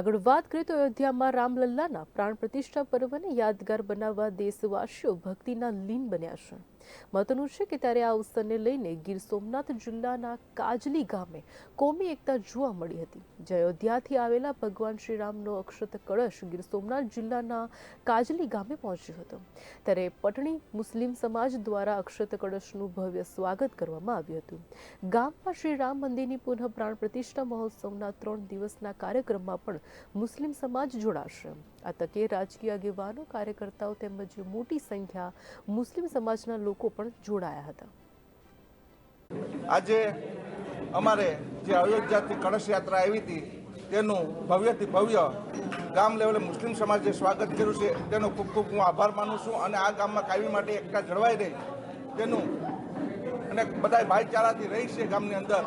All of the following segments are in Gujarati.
આગળ વાત કરીએ તો અયોધ્યામાં રામલલ્લાના પ્રાણ પ્રતિષ્ઠા પર્વને યાદગાર બનાવવા દેશવાસીઓ ભક્તિના લીન બન્યા છે. મહત્વનું છે કે ત્યારે આ અવસરને લઈને ગીર સોમનાથ જિલ્લાના કાજલી ગામે કોમી એકતા જોવા મળી હતી. જે અયોધ્યાથી આવેલા ભગવાન શ્રીરામનો અક્ષત કળશ ગીર સોમનાથ જિલ્લાના કાજલી ગામે પહોંચ્યો હતો. ત્યારે પટણી મુસ્લિમ સમાજ દ્વારા અક્ષત કળશનું ભવ્ય સ્વાગત કરવામાં આવ્યું હતું. ગામમાં શ્રી રામ મંદિરની પુનઃ પ્રાણ પ્રતિષ્ઠા મહોત્સવના ત્રણ દિવસના કાર્યક્રમમાં પણ મુસ્લિમ સમાજ જોડાશે. આ તકે રાજકીય આગેવાનો, કાર્યકર્તાઓ તેમજ મોટી સંખ્યા મુસ્લિમ સમાજના લોકો પણ જોડાયા હતા. આજે અમારે જે અયોધ્યાથી કળશ યાત્રા આવી હતી, તેનું ભવ્યથી ભવ્ય ગામ લેવલે મુસ્લિમ સમાજે સ્વાગત કર્યું છે. તેનો ખૂબ ખૂબ હું આભાર માનું છું અને આ ગામમાં કાયમી માટે એકતા જળવાઈ રહી. તેનું અને બધા ભાઈચારાથી રહી છે ગામની અંદર.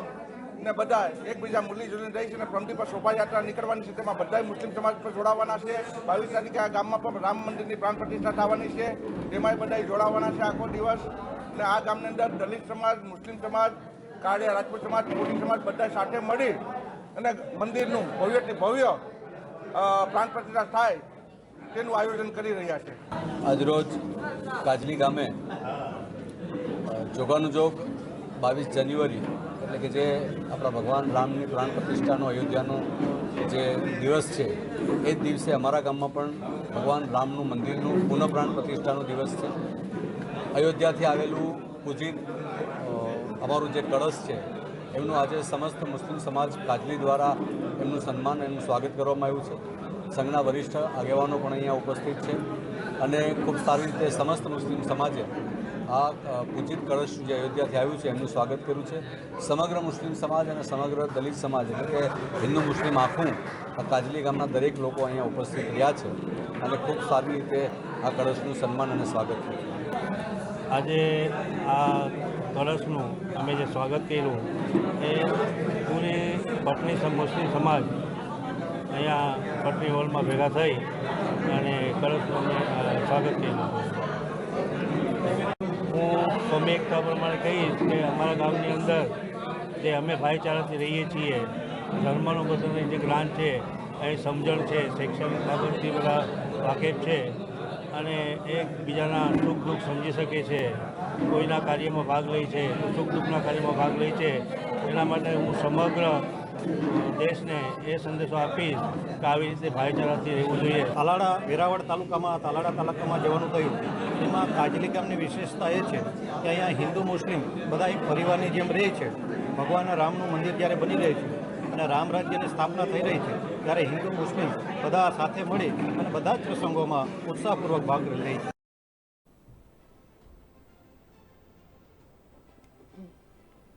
ને બધા એકબીજા મુરલી જુલી રહી છે અને ફ્રન્ટી પર શોભાયાત્રા નીકળવાની છે. તેમાં બધા મુસ્લિમ સમાજ પર જોડાવાના છે. બાવીસ તારીખે આ ગામમાં પણ રામ મંદિરની પ્રાણ પ્રતિષ્ઠા થવાની છે. તેમાંય બધા જોડાવાના છે આખો દિવસ. અને આ ગામની અંદર દલિત સમાજ, મુસ્લિમ સમાજ, કાળિયા રાજપૂત સમાજ કોળી સમાજ બધા સાથે મળી અને મંદિરનું ભવ્યથી ભવ્ય પ્રાણ પ્રતિષ્ઠા થાય તેનું આયોજન કરી રહ્યા છે. આજરોજ કાજલી ગામે જોગાનું જોગ બાવીસ જાન્યુઆરી એટલે કે જે આપણા ભગવાન રામની પ્રાણ પ્રતિષ્ઠાનો, અયોધ્યાનો જે દિવસ છે, એ જ દિવસે અમારા ગામમાં પણ ભગવાન રામનું મંદિરનું પુનઃ પ્રાણ પ્રતિષ્ઠાનો દિવસ છે. અયોધ્યાથી આવેલું પૂજિત અમારું જે કળશ છે, એમનું આજે સમસ્ત મુસ્લિમ સમાજ કાજલી દ્વારા એમનું સન્માન, એમનું સ્વાગત કરવામાં આવ્યું છે. સંઘના વરિષ્ઠ આગેવાનો પણ અહીંયા ઉપસ્થિત છે અને ખૂબ સારી રીતે સમસ્ત મુસ્લિમ સમાજે આ પૂજિત કળશ જે અયોધ્યાથી આવ્યું છે એમનું સ્વાગત કર્યું છે. સમગ્ર મુસ્લિમ સમાજ અને સમગ્ર દલિત સમાજ એટલે કે હિન્દુ મુસ્લિમ આખું આ કાજલી ગામના દરેક લોકો અહીંયા ઉપસ્થિત રહ્યા છે અને ખૂબ સારી રીતે આ કળશનું સન્માન અને સ્વાગત કર્યું આજે આ કળશનું અમે જે સ્વાગત કર્યું એ પૂરી પટની મુસ્લિમ સમાજ અહીંયા પટની હોલમાં ભેગા થઈ અને કળશનું સ્વાગત કર્યું. હું સ્વામી એકતા પ્રમાણે કહીશ કે અમારા ગામની અંદર જે અમે ભાઈચારાથી રહીએ છીએ, ધર્મનો બધાની જે જ્ઞાન છે, એ સમજણ છે, શૈક્ષણિક બાબતથી બધા વાકેફ છે અને એકબીજાના સુખ દુઃખ સમજી શકે છે, કોઈના કાર્યમાં ભાગ લે છે, સુખ દુઃખના કાર્યમાં ભાગ લે છે, એના માટે હું સમગ્ર દેશને એ સંદેશો આપીશ કે આવી રીતે ભાઈચારાથી રહેવું જોઈએ. તાલાડા વેરાવળ તાલુકામાં તાલાડા તાલુકામાં જવાનું થયું. એમાં કાજલી ગામની વિશેષતા એ છે કે અહીંયા હિન્દુ, મુસ્લિમ બધા એક પરિવારની જેમ રહે છે. ભગવાન રામનું મંદિર જ્યારે બની રહ્યું છે અને રામ રાજ્યની સ્થાપના થઈ રહી છે, ત્યારે હિન્દુ, મુસ્લિમ બધા સાથે મળી અને બધા જ પ્રસંગોમાં ઉત્સાહપૂર્વક ભાગ લઈ છે.